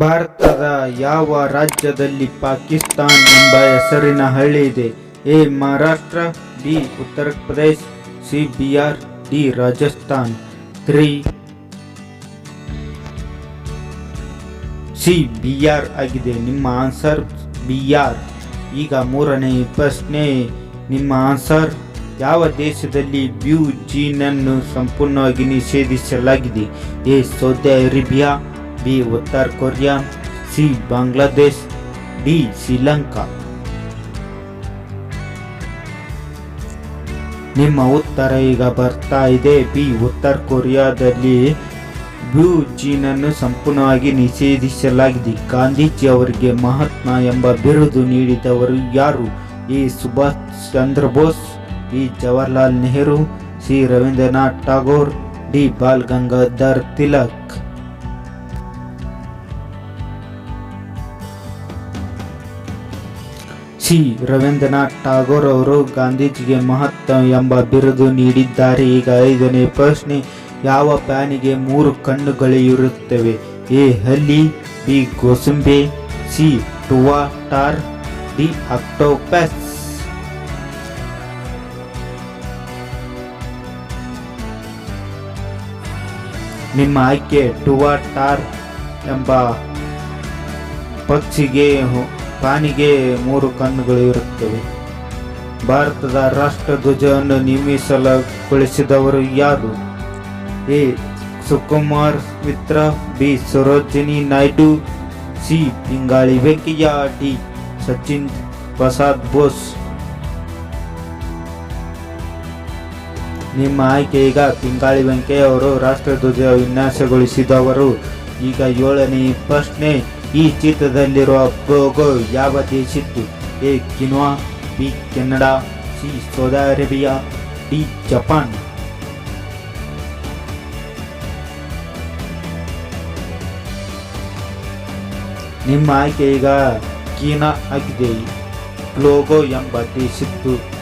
ಭಾರತದ ಯಾವ ರಾಜ್ಯದಲ್ಲಿ ಪಾಕಿಸ್ತಾನ್ ಎಂಬ ಹೆಸರಿನ ಹಳ್ಳಿ ಇದೆ? A, Maharashtra, B, Uttar Pradesh, C, Bihar, D, Rajasthan. Three. C, Bihar ಆಗಿದೆ. ನಿಮ್ಮ ಆನ್ಸರ್ ಬಿಹಾರ್. ಈಗ ಮೂರನೇ ಪ್ರಶ್ನೆ. ನಿಮ್ಮ ಆನ್ಸರ್, ಯಾವ ದೇಶದಲ್ಲಿ ಬ್ಯೂ ಜೀನನ್ನು ಸಂಪೂರ್ಣವಾಗಿ ನಿಷೇಧಿಸಲಾಗಿದೆ? ಎ, ಸೌದಿ ಅರೇಬಿಯಾ ಬಿ ಉತ್ತರ Korea, C Bangladesh, D Sri. ನಿಮ್ಮ ಉತ್ತರ ಈಗ ಬರ್ತಾ ಇದೆ. ಬಿ ಉತ್ತರ ಕೊರಿಯಾದಲ್ಲಿ ಬ್ಲೂ ಜೀನನ್ನು ಸಂಪೂರ್ಣವಾಗಿ ನಿಷೇಧಿಸಲಾಗಿದೆ. ಗಾಂಧೀಜಿ ಅವರಿಗೆ ಮಹಾತ್ಮ ಎಂಬ ಬಿರುದು ನೀಡಿದವರು ಯಾರು? A Subhash Chandra Bose, B Jawaharlal Nehru, C Rabindranath Tagore D Bal Gangadhar Tilak. C Rabindranath Tagore ಅವರು ಗಾಂಧೀಜಿಗೆ ಮಹತ್ವ ಎಂಬ ಬಿರುದು ನೀಡಿದ್ದಾರೆ. ಈಗ ಐದನೇ ಪ್ರಶ್ನೆ, ಯಾವ ಪ್ಯಾನಿಗೆ ಮೂರು ಕಣ್ಣುಗಳಿರುತ್ತವೆ? ಎ, ಹಲ್ಲಿ, ಬಿ, ಗೋಸುಂಬೆ, C, tuatara, D octopus ನಿಮ್ಮ ಆಯ್ಕೆ ಟುವಾ, ಟಾರ್ ಎಂಬ ಪಕ್ಷಿಗೆ ಪ್ರಾಣಿಗೆ ಮೂರು ಕಣ್ಣುಗಳು ಇರುತ್ತವೆ. ಭಾರತದ ರಾಷ್ಟ್ರಧ್ವಜವನ್ನು ನಿರ್ಮಿಸಲಗೊಳಿಸಿದವರು ಯಾರು? A. Sukumar, Mitra. B. Sarojini Naidu. C. Pingali Venkayya. D. Sachin Prasad Bose. ನಿಮ್ಮ ಆಯ್ಕೆ ಈಗ ಪಿಂಗಾಳಿ ವೆಂಕಯ್ಯ ಅವರು ರಾಷ್ಟ್ರಧ್ವಜ ವಿನ್ಯಾಸಗೊಳಿಸಿದವರು. ಈಗ ಏಳನೇ ಪ್ರಶ್ನೆ. ಈ ಚಿತ್ರದಲ್ಲಿರುವ ಲೋಗೋ ಯಾವ ದೇಶಿತ್ತು A quinoa, B Canada, C Saudi Arabia, D Japan. ನಿಮ್ಮ ಆಯ್ಕೆ ಈಗ ಕೀನಾ ಆಗಿದೆ. ಲೋಗೋ ಎಂಬ ದೇಶದ್ದು